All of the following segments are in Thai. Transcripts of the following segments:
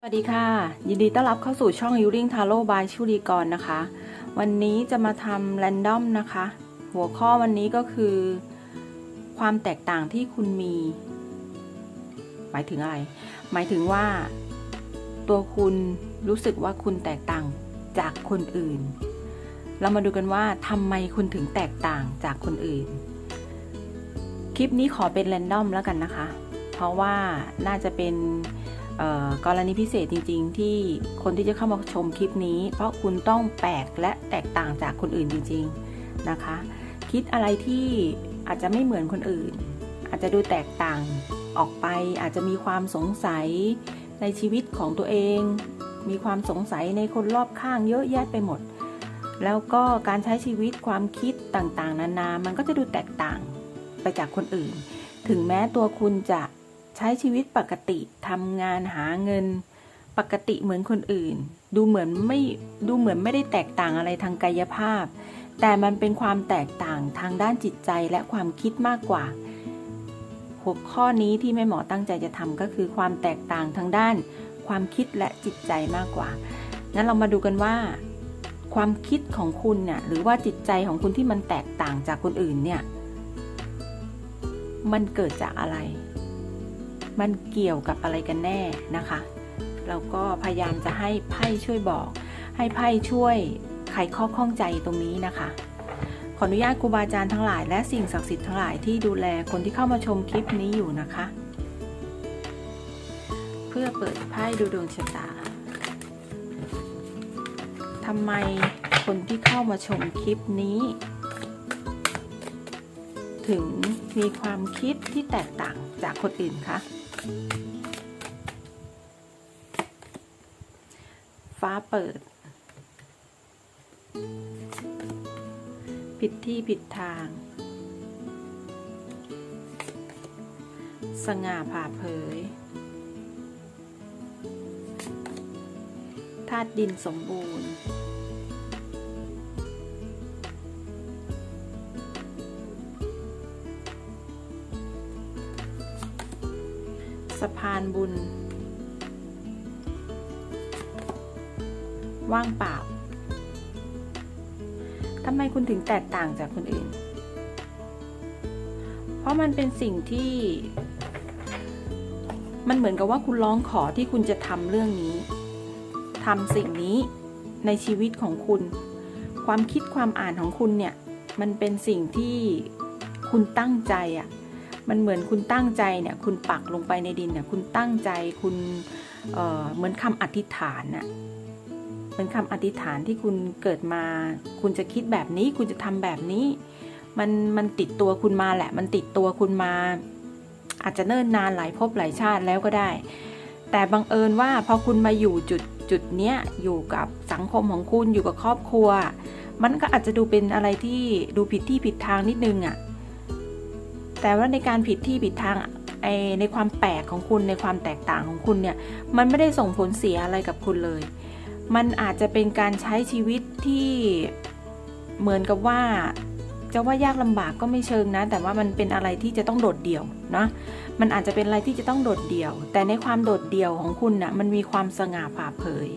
สวัสดีค่ะ ยินดีต้อนรับเข้าสู่ช่อง u r i n g Tarot by ชุลีกรนะคะ วันนี้จะมาทำ random นะคะ หัวข้อวันนี้ก็คือ ความแตกต่างที่คุณมี หมายถึงอะไร หมายถึงว่า ตัวคุณรู้สึกว่าคุณแตกต่างจากคนอื่น เรามาดูกันว่าทำไมคุณถึงแตกต่างจากคนอื่น คลิปนี้ขอเป็น random แล้วกันนะคะ เพราะว่าน่าจะเป็น กรณีพิเศษจริง ๆ ที่คนที่จะเข้ามาชมคลิปนี้ เพราะคุณต้องแปลกและแตกต่างจากคนอื่นจริง ๆนะคะ คิดอะไรที่อาจจะไม่เหมือนคนอื่น อาจจะดูแตกต่างออกไป อาจจะมีความสงสัยในชีวิตของตัวเอง มีความสงสัยในคนรอบข้างเยอะแยะไปหมด แล้วก็การใช้ชีวิตความคิดต่างๆ นานา มันก็จะดูแตกต่างไปจากคนอื่น ถึงแม้ตัวคุณจะ ใช้ชีวิตปกติทำงานหาเงิน ปกติเหมือนคนอื่น ดูเหมือนไม่ดูเหมือนไม่ได้แตกต่างอะไรทางกายภาพ แต่มันเป็นความแตกต่างทางด้านจิตใจและความคิดมากกว่าหัวข้อนี้ที่แม่หมอตั้งใจจะทำก็คือความแตกต่างทางด้าน ความคิดและจิตใจมากกว่า งั้นเรามาดูกันว่า ความคิดของคุณเนี่ยหรือว่าจิตใจของคุณที่มันแตกต่างจากคนอื่นเนี่ยมันเกิดจากอะไร มันเกี่ยวกับอะไรกันแน่นะคะเราก็พยายามจะให้ไพ่ช่วยบอก ให้ไพ่ช่วยไขข้อข้องใจตรงนี้นะคะ ขออนุญาตครูบาอาจารย์ทั้งหลาย และสิ่งศักดิ์สิทธิ์ทั้งหลายที่ดูแลคนที่เข้ามาชมคลิปนี้อยู่นะคะ เพื่อเปิดไพ่ดูดวงชะตาทำไมคนที่เข้ามาชมคลิปนี้ ถึงมีความคิดที่แตกต่างจากคนอื่นคะ ฟ้าเปิด ผิดที่ผิดทาง สง่าผ่าเผยธาตุดินสมบูรณ์ สะพานบุญ ว่างเปล่าทำไมคุณถึงแตกต่างจากคนอื่น เพราะมันเป็นสิ่งที่ มันเหมือนกับว่าคุณร้องขอที่คุณจะทำเรื่องนี้ทำสิ่งนี้ในชีวิตของคุณ ความคิดความอ่านของคุณเนี่ย มันเป็นสิ่งที่คุณตั้งใจอะ่ะ มันเหมือนคุณตั้งใจเนี่ยคุณปักลงไปในดินเนี่ยคุณตั้งใจคุณเเหมือนคำอธิษฐานน่ะเป็นคำอธิษฐานที่คุณเกิดมา คุณจะคิดแบบนี้ คุณจะทำแบบนี้ มันมันติดตัวคุณมาแหละ มันติดตัวคุณมา อาจจะเนิ่นนานหลายภพหลายชาติแล้วก็ได้ แต่บังเอิญว่าพอคุณมาอยู่จุดจุดเนี้ยอยู่กับสังคมของคุณอยู่กับครอบครัว มันก็อาจจะดูเป็นอะไรที่ดูผิดที่ผิดทางนิดนึงอะ่ะ แต่ว่าในการผิดที่ผิดทางในความแปลกของคุณในความแตกต่างของคุณเนี่ยมันไม่ได้ส่งผลเสียอะไรกับคุณเลย มันอาจจะเป็นการใช้ชีวิตที่เหมือนกับว่าจะว่ายากลำบากก็ไม่เชิงนะ แต่ว่ามันเป็นอะไรที่จะต้องโดดเดี่ยวนะมันอาจจะเป็นอะไรที่จะต้องโดดเดี่ยว แต่ในความโดดเดี่ยวของคุณนะ่ะมันมีความสง่าผ่าเผย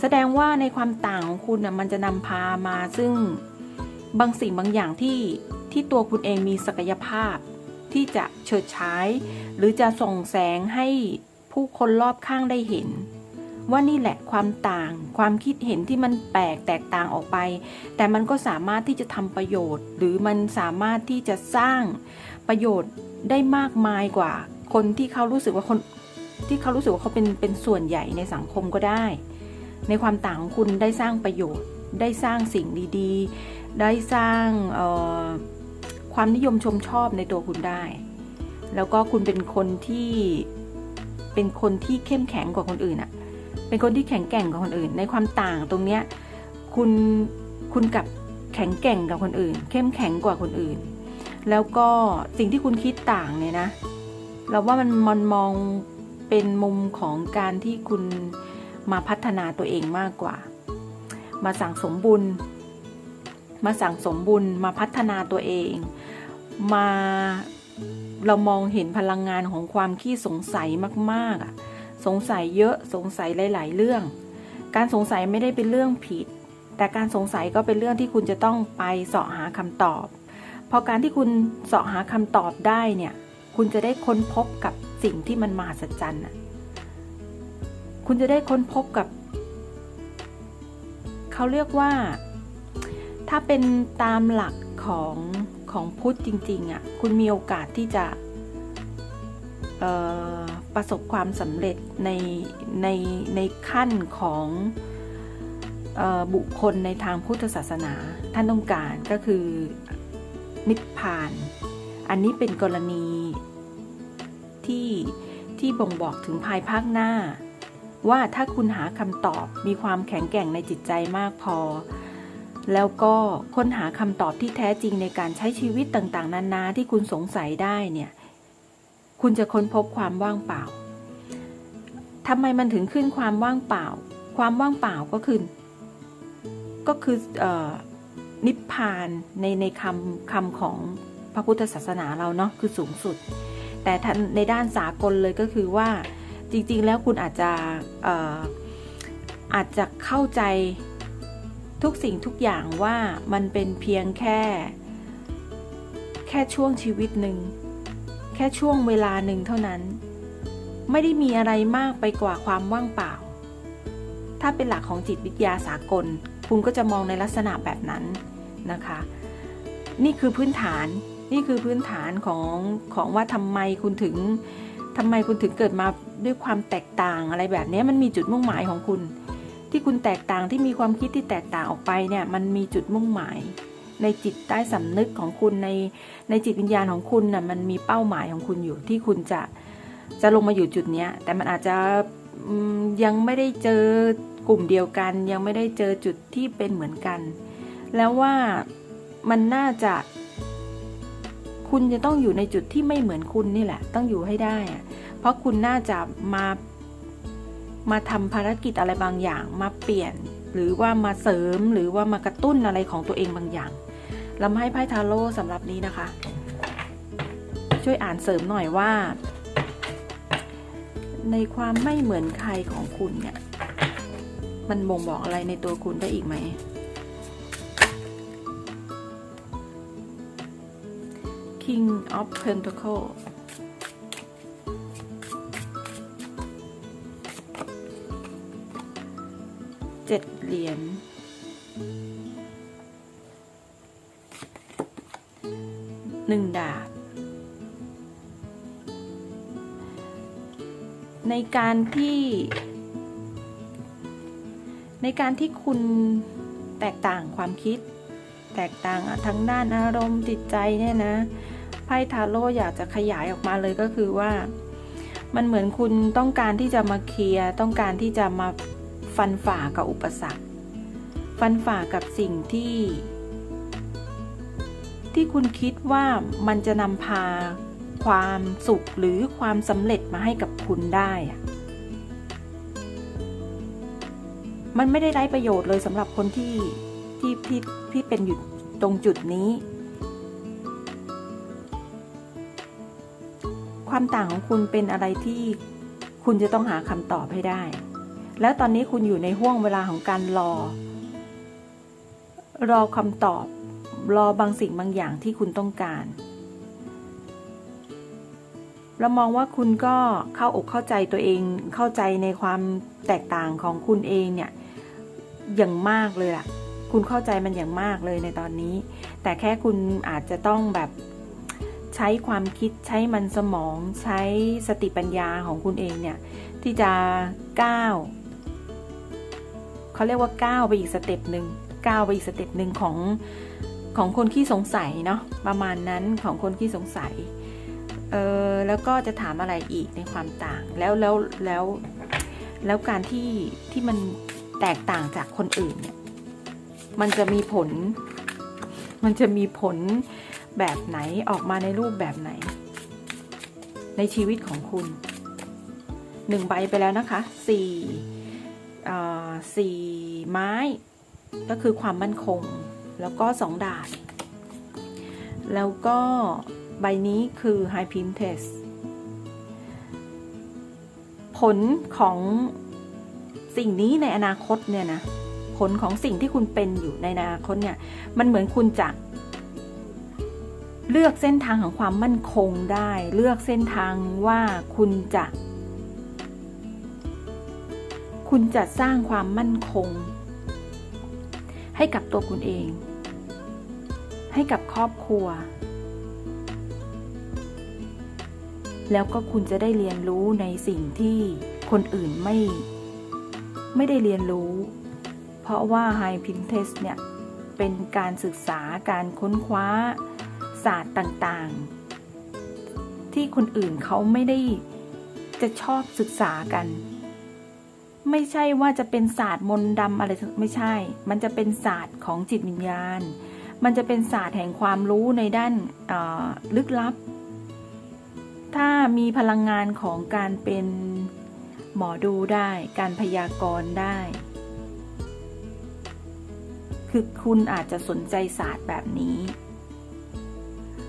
แสดงว่าในความต่างของคุณนะ่ะมันจะนำพามาซึ่งบางสิ่งบางอย่างที่ ที่ตัวคุณเองมีศักยภาพ ที่จะเฉิดฉาย หรือจะส่องแสงให้ผู้คนรอบข้างได้เห็น ว่านี่แหละความต่าง ความคิดเห็นที่มันแปลกแตกต่างออกไป แต่มันก็สามารถที่จะทำประโยชน์ หรือมันสามารถที่จะสร้างประโยชน์ได้มากมายกว่า คนที่เขารู้สึกว่าคนที่เขารู้สึกว่าเขาเป็นเป็นส่วนใหญ่ในสังคมก็ได้ ในความต่างของคุณได้สร้างประโยชน์ ได้สร้างสิ่งดีๆ ได้สร้าง ความนิยมชมชอบในตัวคุณได้ แล้วก็คุณเป็นคนที่เป็นคนที่เข้มแข็งกว่าคนอื่นอะเป็นคนที่แข็งแกร่งกว่าคนอื่น ในความต่างตรงเนี้ยคุณคุณกับแข็งแกร่งกับคนอื่น เข้มแข็งกว่าคนอื่น แล้วก็สิ่งที่คุณคิดต่างเนี่ยนะ เราว่ามันมันมองเป็นมุมของการที่คุณมาพัฒนาตัวเองมากกว่า มาสั่งสมบุญ มาสั่งสมบุญมาพัฒนาตัวเอง มาเรามองเห็นพลังงานของความขี้สงสัยมากๆอะสงสัยเยอะสงสัยหลาย ๆ เรื่อง การสงสัยไม่ได้เป็นเรื่องผิด แต่การสงสัยก็เป็นเรื่องที่คุณจะต้องไปเสาะหาคำตอบ พอการที่คุณเสาะหาคำตอบได้เนี่ย คุณจะได้ค้นพบกับสิ่งที่มันมหัศจรรย์น่ะคุณจะได้ค้นพบกับ เขาเรียกว่า ถ้าเป็นตามหลักของของพุทธจริงๆอะ่ะคุณมีโอกาสที่จะประสบความสำเร็จในในในขั้นของออบุคคลในทางพุทธศาสนาท่านต้องการก็คือนิพพาน อันนี้เป็นกรณีที่ที่บ่งบอกถึงภายภาคหน้า ว่าถ้าคุณหาคำตอบมีความแข็งแกร่งในจิตใจมากพอ แล้วก็ค้นหาคำตอบที่แท้จริงในการใช้ชีวิตต่างๆ นานาที่คุณสงสัยได้เนี่ย คุณจะค้นพบความว่างเปล่าทำไมมันถึงขึ้นความว่างเปล่า ความว่างเปล่าก็คือ ก็คืออนิพพานในในคำคำของพระพุทธศาสนาเราเนาะคือสูงสุด แต่ในด้านสากลเลยก็คือว่าจริงๆ แล้วคุณอาจจะอออาจจะเข้าใจ ทุกสิ่งทุกอย่างว่ามันเป็นเพียงแค่ แค่ช่วงชีวิตหนึ่ง แค่ช่วงเวลาหนึ่งเท่านั้น ไม่ได้มีอะไรมากไปกว่าความว่างเปล่า ถ้าเป็นหลักของจิตวิทยาสากล คุณก็จะมองในลักษณะแบบนั้นนะคะ นี่คือพื้นฐานนี่คือพื้นฐานของของว่าทำไมคุณถึงทำไมคุณถึงเกิดมาด้วยความแตกต่างอะไรแบบนี้มันมีจุดมุ่งหมายของคุณ ที่คุณแตกต่างที่มีความคิดที่แตกต่างออกไปเนี่ยมันมีจุดมุ่งหมาย ในจิตใต้สำนึกของคุณในในจิตวิญญาณของคุณน่ะมันมีเป้าหมายของคุณอยู่ที่คุณจะจะลงมาอยู่จุดเนี้ยแต่มันอาจจะยังไม่ได้เจอกลุ่มเดียวกัน ยังไม่ได้เจอจุดที่เป็นเหมือนกัน แล้วว่ามันน่าจะ คุณจะต้องอยู่ในจุดที่ไม่เหมือนคุณนี่แหละ ต้องอยู่ให้ได้ เพราะคุณน่าจะมา มาทำภารกิจอะไรบางอย่างมาเปลี่ยน หรือว่ามาเสริมหรือว่ามากระตุ้นอะไรของตัวเองบางอย่างเรามาให้ไพ่ทาโร่สำหรับนี้นะคะ ช่วยอ่านเสริมหน่อยว่า ในความไม่เหมือนใครของคุณเนี่ยมันบ่งบอกอะไรในตัวคุณได้อีกไหม King of Pentacle เเหรียญหนึ่งดาบ ในการที่ ในการที่คุณแตกต่างความคิด แตกต่างทั้งด้านอารมณ์จิตใจเนี่ยนะไพ่ทาโร่อยากจะขยายออกมาเลยก็คือว่า มันเหมือนคุณต้องการที่จะมาเคลียร์ต้องการที่จะมาฟันฝ่ากับอุปสรรค ฟันฝ่ากับสิ่งที่ ที่คุณคิดว่ามันจะนำพา ความสุขหรือความสำเร็จมาให้กับคุณได้มันไม่ได้ไร้ประโยชน์เลยสำหรับคนที่ที่ที่ที่เป็นอยู่ตรงจุดนี้ ความต่างของคุณเป็นอะไรที่คุณจะต้องหาคำตอบให้ได้ แล้วตอนนี้คุณอยู่ในห่วงเวลาของการรอ รอคำตอบ รอบางสิ่งบางอย่างที่คุณต้องการเรามองว่าคุณก็เข้าอกเข้าใจตัวเอง เข้าใจในความแตกต่างของคุณเองเนี่ยอย่างมากเลยล่ะ คุณเข้าใจมันอย่างมากเลยในตอนนี้ แต่แค่คุณอาจจะต้องแบบใช้ความคิดใช้มันสมองใช้สติปัญญาของคุณเองเนี่ยที่จะก้าวเขาเรียกว่าก้าวไปอีกสเต็ปหนึ่ง ก้าวไปอีกสเต็ปหนึ่งของของคนขี้สงสัยเนาะประมาณนั้นของคนขี้สงสัยเออแล้วก็จะถามอะไรอีกในความต่างแล้วแล้วแล้วแล้วการที่ที่มันแตกต่างจากคนอื่นเนี่ยมันจะมีผล มันจะมีผลแบบไหนออกมาในรูปแบบไหน ในชีวิตของคุณหนึ่งใบไปแล้วนะคะสี่สี่ไม้ ก็คือความมั่นคง แล้วก็สองดาบแล้วก็ใบนี้คือ High Priestess ผลของสิ่งนี้ในอนาคตเนี่ยนะ ผลของสิ่งที่คุณเป็นอยู่ในอนาคตเนี่ย มันเหมือนคุณจะเลือกเส้นทางของความมั่นคงได้ เลือกเส้นทางว่าคุณจะ คุณจะสร้างความมั่นคง ให้กับตัวคุณเอง ให้กับครอบครัว แล้วก็คุณจะได้เรียนรู้ในสิ่งที่คนอื่นไม่ ไม่ได้เรียนรู้ เพราะว่า High Pinterest เนี่ย เป็นการศึกษาการค้นคว้าศาสตร์ต่างๆ ที่คนอื่นเขาไม่ได้จะชอบศึกษากัน ไม่ใช่ว่าจะเป็นศาสตร์มนต์ดำอะไรไม่ใช่ มันจะเป็นศาสตร์ของจิตวิญญาณ มันจะเป็นศาสตร์แห่งความรู้ในด้านลึกลับ ถ้ามีพลังงานของการเป็นหมอดูได้ การพยากรณ์ได้ คือคุณอาจจะสนใจศาสตร์แบบนี้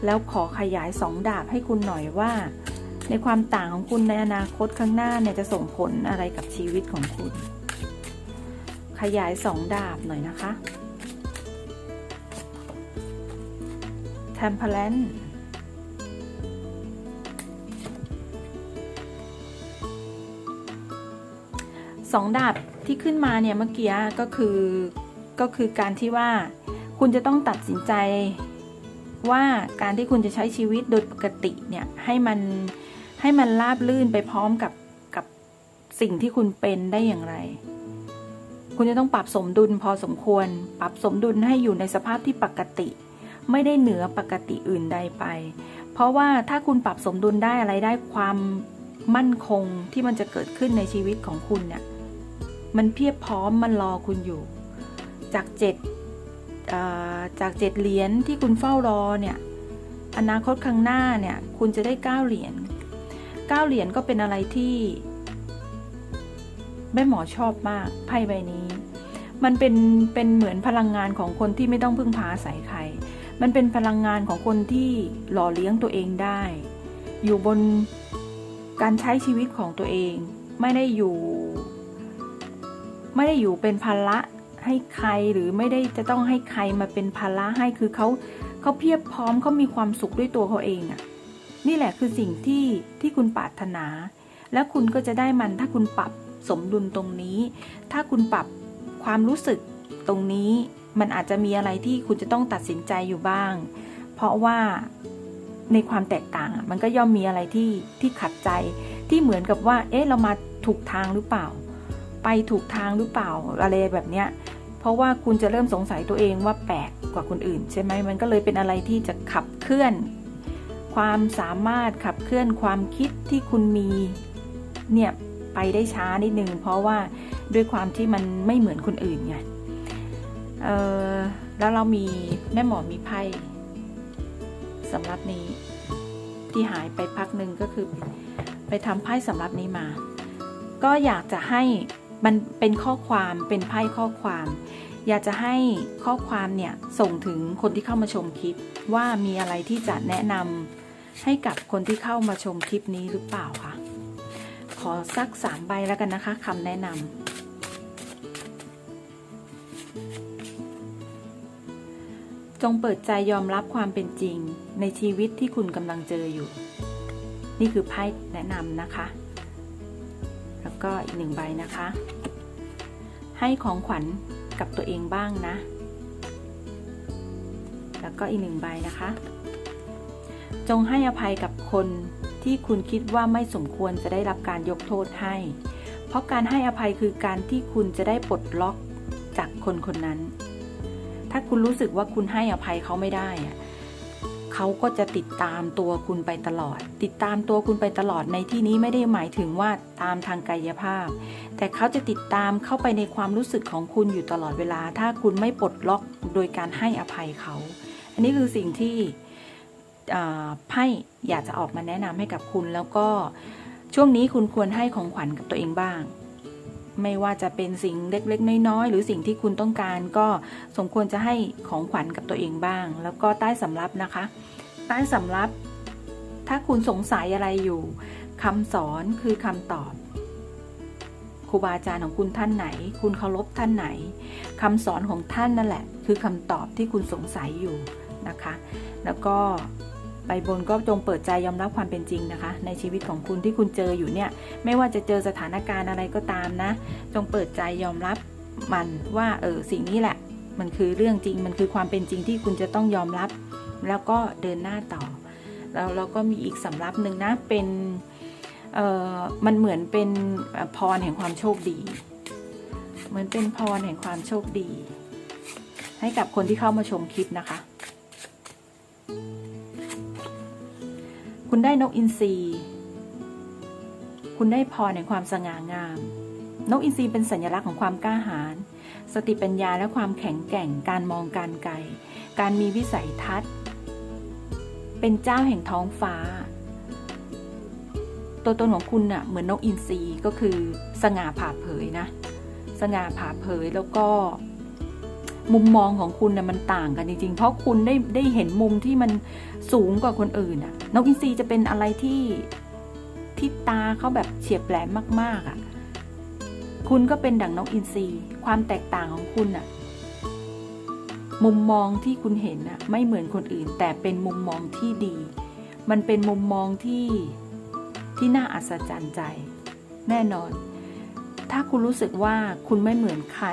แล้วขอขยายสองดาบให้คุณหน่อยว่า ในความต่างของคุณในอนาคตข้างหน้าเนี่ยจะส่งผลอะไรกับชีวิตของคุณ ขยายสองดาบหน่อยนะคะ Temperance สองดาบที่ขึ้นมาเนี่ยเมื่อกี้ก็คือก็คือการที่ว่าคุณจะต้องตัดสินใจว่าการที่คุณจะใช้ชีวิตโดยปกติเนี่ยให้มัน ให้มันราบลื่นไปพร้อมกับกับสิ่งที่คุณเป็นได้อย่างไร คุณจะต้องปรับสมดุลพอสมควร ปรับสมดุลให้อยู่ในสภาพที่ปกติ ไม่ได้เหนือปกติอื่นใดไป เพราะว่าถ้าคุณปรับสมดุลได้อะไรได้ความมั่นคงที่มันจะเกิดขึ้นในชีวิตของคุณเนี่ยมันเพียบพร้อมมันรอคุณอยู่ จากเจ็ดจากเจ็ดเหรียญที่คุณเฝ้ารอเนี่ยอนาคตข้างหน้าเนี่ยคุณจะได้เก้าเหรียญ เก้าเหรียญก็เป็นอะไรที่แม่หมอชอบมากไพ่ใบนี้ มันเป็นเป็นเหมือนพลังงานของคนที่ไม่ต้องพึ่งพาอาศัยใคร มันเป็นพลังงานของคนที่หล่อเลี้ยงตัวเองได้ อยู่บนการใช้ชีวิตของตัวเอง ไม่ได้อยู่ ไม่ได้อยู่เป็นภาระให้ใครหรือไม่ได้จะต้องให้ใครมาเป็นภาระให้คือเขาเขาเพียบพร้อมเขามีความสุขด้วยตัวเขาเองอะ่ะ นี่แหละคือสิ่งที่ที่คุณปรารถนา และคุณก็จะได้มันถ้าคุณปรับสมดุลตรงนี้ ถ้าคุณปรับความรู้สึกตรงนี้ มันอาจจะมีอะไรที่คุณจะต้องตัดสินใจอยู่บ้าง เพราะว่าในความแตกต่างมันก็ย่อมมีอะไรที่ที่ขัดใจ ที่เหมือนกับว่า เอ๊ะเรามาถูกทางหรือเปล่า ไปถูกทางหรือเปล่าอะไรแบบเนี้ยเพราะว่าคุณจะเริ่มสงสัยตัวเองว่าแปลกกว่าคนอื่น ใช่ไหมมันก็เลยเป็นอะไรที่จะขับเคลื่อน ความสามารถขับเคลื่อนความคิดที่คุณมีเนี่ยไปได้ช้านิดนึงเพราะว่าด้วยความที่มันไม่เหมือนคนอื่นไงเออแล้วเรามีแม่หมอมีไพ่สำหรับนี้ที่หายไปพักหนึ่งก็คือไปทำไพ่สำหรับนี้มา ก็อยากจะให้มันเป็นข้อความเป็นไพ่ข้อความ อยากจะให้ข้อความเนี่ยส่งถึงคนที่เข้ามาชมคลิปว่ามีอะไรที่จะแนะนำ ให้กับคนที่เข้ามาชมคลิปนี้หรือเปล่าคะขอสักสามใบแล้วกันนะคะคำแนะนำจงเปิดใจยอมรับความเป็นจริงในชีวิตที่คุณกำลังเจออยู่ นี่คือไพ่แนะนำนะคะ แล้วก็อีกหนึ่งใบนะคะ ให้ของขวัญกับตัวเองบ้างนะ แล้วก็อีกหนึ่งใบนะคะ จงให้อภัยกับคนที่คุณคิดว่าไม่สมควรจะได้รับการยกโทษให้ เพราะการให้อภัยคือการที่คุณจะได้ปลดล็อกจากคนคนนั้น ถ้าคุณรู้สึกว่าคุณให้อภัยเขาไม่ได้เขาก็จะติดตามตัวคุณไปตลอด ติดตามตัวคุณไปตลอดในที่นี้ไม่ได้หมายถึงว่าตามทางกายภาพ แต่เขาจะติดตามเข้าไปในความรู้สึกของคุณอยู่ตลอดเวลา ถ้าคุณไม่ปลดล็อกโดยการให้อภัยเขา อันนี้คือสิ่งที่ ไพ่อยากจะออกมาแนะนำให้กับคุณ แล้วก็ช่วงนี้คุณควรให้ของขวัญกับตัวเองบ้าง ไม่ว่าจะเป็นสิ่งเล็กๆ น้อยๆ หรือสิ่งที่คุณต้องการก็สมควรจะให้ของขวัญกับตัวเองบ้าง แล้วก็ใต้สำรับนะคะ ใต้สำรับ ถ้าคุณสงสัยอะไรอยู่คำสอนคือคำตอบครูบาอาจารย์ของคุณท่านไหน คุณเคารพท่านไหนคำสอนของท่านนั่นแหละ คือคำตอบที่คุณสงสัยอยู่นะคะ แล้วก็ ไปบนก็จงเปิดใจยอมรับความเป็นจริงนะคะ ในชีวิตของคุณที่คุณเจออยู่เนี่ย ไม่ว่าจะเจอสถานการณ์อะไรก็ตามนะ จงเปิดใจยอมรับมันว่าเออสิ่งนี้แหละ มันคือเรื่องจริงมันคือความเป็นจริงที่คุณจะต้องยอมรับ แล้วก็เดินหน้าต่อ แล้วเราก็มีอีกสำรับหนึ่งนะเป็นเออมันเหมือนเป็นพรแห่งความโชคดี เหมือนเป็นพรแห่งความโชคดี ให้กับคนที่เข้ามาชมคลิปนะคะ คุณได้นกอินทรีคุณได้พรแห่งความสง่างาม นกอินทรีเป็นสัญลักษณ์ของความกล้าหาญ สติปัญญาและความแข็งแกร่ง การมองการไกล การมีวิสัยทัศน์ เป็นเจ้าแห่งท้องฟ้า ตัวตนของคุณน่ะเหมือนนกอินทรีก็คือสง่าผ่าเผยนะ สง่าผ่าเผยแล้วก็ มุมมองของคุณน่ะมันต่างกันจริงๆ เพราะคุณได้ได้เห็นมุมที่มันสูงกว่าคนอื่นน่ะนกอินทรีจะเป็นอะไรที่ที่ตาเขาแบบเฉียบแหลมมากๆอะคุณก็เป็นดั่งนกอินทรีความแตกต่างของคุณน่ะมุมมองที่คุณเห็นน่ะไม่เหมือนคนอื่น แต่เป็นมุมมองที่ดี มันเป็นมุมมองที่ที่น่าอัศจรรย์ใจ แน่นอน ถ้าคุณรู้สึกว่าคุณไม่เหมือนใคร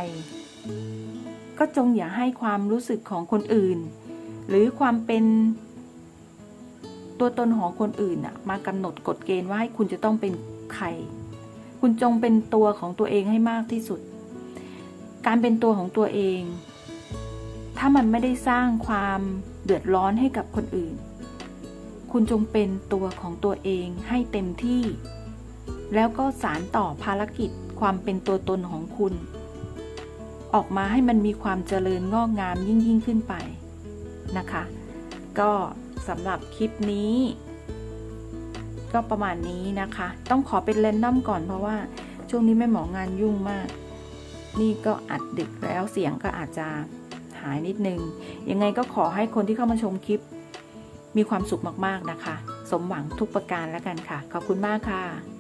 ก็จงอย่าให้ความรู้สึกของคนอื่น หรือความเป็นตัวตนของคนอื่นน่ะมากำหนดกฎเกณฑ์ว่าให้คุณจะต้องเป็นใคร คุณจงเป็นตัวของตัวเองให้มากที่สุด การเป็นตัวของตัวเอง ถ้ามันไม่ได้สร้างความเดือดร้อนให้กับคนอื่น คุณจงเป็นตัวของตัวเองให้เต็มที่ แล้วก็สารต่อภารกิจความเป็นตัวตนของคุณ ออกมาให้มันมีความเจริญงอกงามยิ่งยิ่งขึ้นไปนะคะ ก็สำหรับคลิปนี้ ก็ประมาณนี้นะคะ ต้องขอเป็นเรนดัมก่อนเพราะว่าช่วงนี้แม่หมองานยุ่งมาก นี่ก็อัดดึกแล้วเสียงก็อาจจะหายนิดนึง ยังไงก็ขอให้คนที่เข้ามาชมคลิป มีความสุขมากๆนะคะ สมหวังทุกประการแล้วกันค่ะ ขอบคุณมากค่ะ